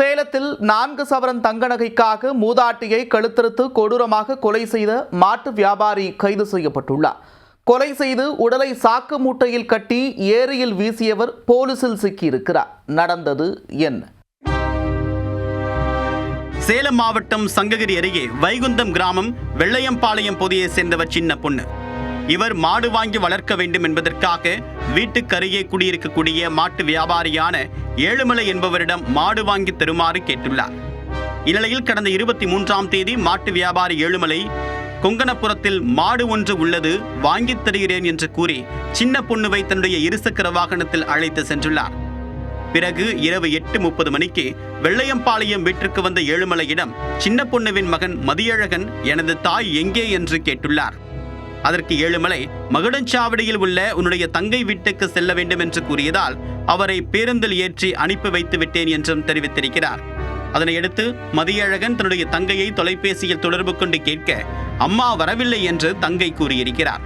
சேலத்தில் நான்கு சவரன் தங்க நகைக்காக மூதாட்டியை கழுத்தறுத்து கொடூரமாக கொலை செய்த மாட்டு வியாபாரி கைது செய்யப்பட்டுள்ளார். கொலை செய்து உடலை சாக்கு மூட்டையில் கட்டி ஏரியில் வீசியவர் போலீசில் சிக்கியிருக்கிறார். நடந்தது என்ன? சேலம் மாவட்டம் சங்ககிரி அருகே வைகுந்தம் கிராமம் வெள்ளையம்பாளையம் பகுதியை சேர்ந்தவர் சின்ன பொண்ணு. இவர் மாடு வாங்கி வளர்க்க வேண்டும் என்பதற்காக வீட்டுக்கருகே குடியிருக்கக்கூடிய மாட்டு வியாபாரியான ஏழுமலை என்பவரிடம் மாடு வாங்கி தருமாறு கேட்டுள்ளார். இந்நிலையில் கடந்த இருபத்தி மூன்றாம் தேதி மாட்டு வியாபாரி ஏழுமலை கொங்கணபுரத்தில் மாடு ஒன்று உள்ளது வாங்கித் தருகிறேன் என்று கூறி சின்ன பொண்ணுவை தன்னுடைய இருசக்கர வாகனத்தில் அழைத்து சென்றுள்ளார். பிறகு இரவு எட்டு முப்பது மணிக்கு வெள்ளையம்பாளையம் வீட்டிற்கு வந்த ஏழுமலையிடம் சின்ன பொண்ணுவின் மகன் மதியழகன் எனது தாய் எங்கே? என்று கேட்டுள்ளார். அதற்கு ஏழுமலை மகுடஞ்சாவடியில் உள்ள உன்னுடைய தங்கை வீட்டுக்கு செல்ல வேண்டும் என்று கூறியதால் அவரை பேருந்தில் ஏற்றி அனுப்பி வைத்து விட்டேன் என்றும் தெரிவித்திருக்கிறார். அதனையடுத்து மதியழகன் தன்னுடைய தங்கையை தொலைபேசியில் தொடர்பு கொண்டு கேட்க அம்மா வரவில்லை என்று தங்கை கூறியிருக்கிறார்.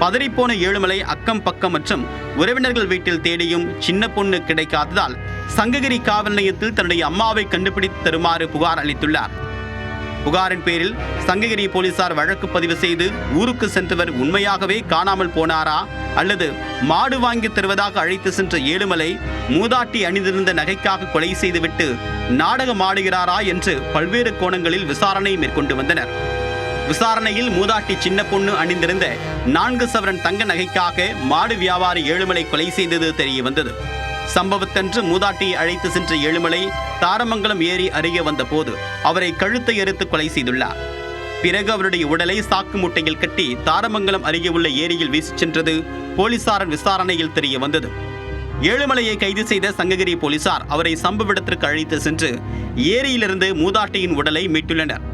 பதறிப்போன ஏழுமலை அக்கம் பக்கம் மற்றும் உறவினர்கள் வீட்டில் தேடியும் சின்ன பொண்ணு கிடைக்காததால் சங்ககிரி காவல் நிலையத்தில் தன்னுடைய அம்மாவை கண்டுபிடித்து தருமாறு புகார் அளித்துள்ளார். புகாரின் பேரில் சங்ககிரி போலீசார் வழக்கு பதிவு செய்து ஊருக்கு சென்றவர் உண்மையாகவே காணாமல் போனாரா? அல்லது மாடு வாங்கி தருவதாக அழைத்து சென்ற ஏழுமலை மூதாட்டி அணிந்திருந்த நகைக்காக கொலை செய்துவிட்டு நாடகம் ஆடுகிறாரா என்று பல்வேறு கோணங்களில் விசாரணை மேற்கொண்டு வந்தனர். விசாரணையில் மூதாட்டி சின்ன பொண்ணு அணிந்திருந்த நான்கு சவரன் தங்க நகைக்காக மாடு வியாபாரி ஏழுமலை கொலை செய்தது தெரிய வந்தது சம்பவத்தன்று மூதாட்டியை அழைத்து சென்ற ஏழுமலை தாரமங்கலம் ஏரி அருகே வந்தபோது அவரை கழுத்தை எரித்து கொலை செய்துள்ளார். பிறகு அவருடைய உடலை சாக்கு மூட்டையில் கட்டி தாரமங்கலம் அருகே உள்ள ஏரியில் வீசிச் சென்றது போலீசாரின் விசாரணையில் தெரிய வந்தது. ஏழுமலையை கைது செய்த சங்ககிரி போலீசார் அவரை சம்பவ இடத்திற்கு அழைத்து சென்று ஏரியிலிருந்து மூதாட்டியின் உடலை மீட்டுள்ளனர்.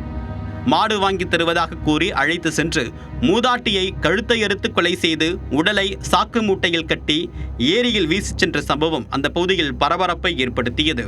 மாடு வாங்கி தருவதாக கூறி அழைத்து சென்று மூதாட்டியை கழுத்தை அறுத்து கொலை செய்து உடலை சாக்கு மூட்டையில் கட்டி ஏரியில் வீசிச் சென்ற சம்பவம் அந்த பகுதியில் பரபரப்பை ஏற்படுத்தியது.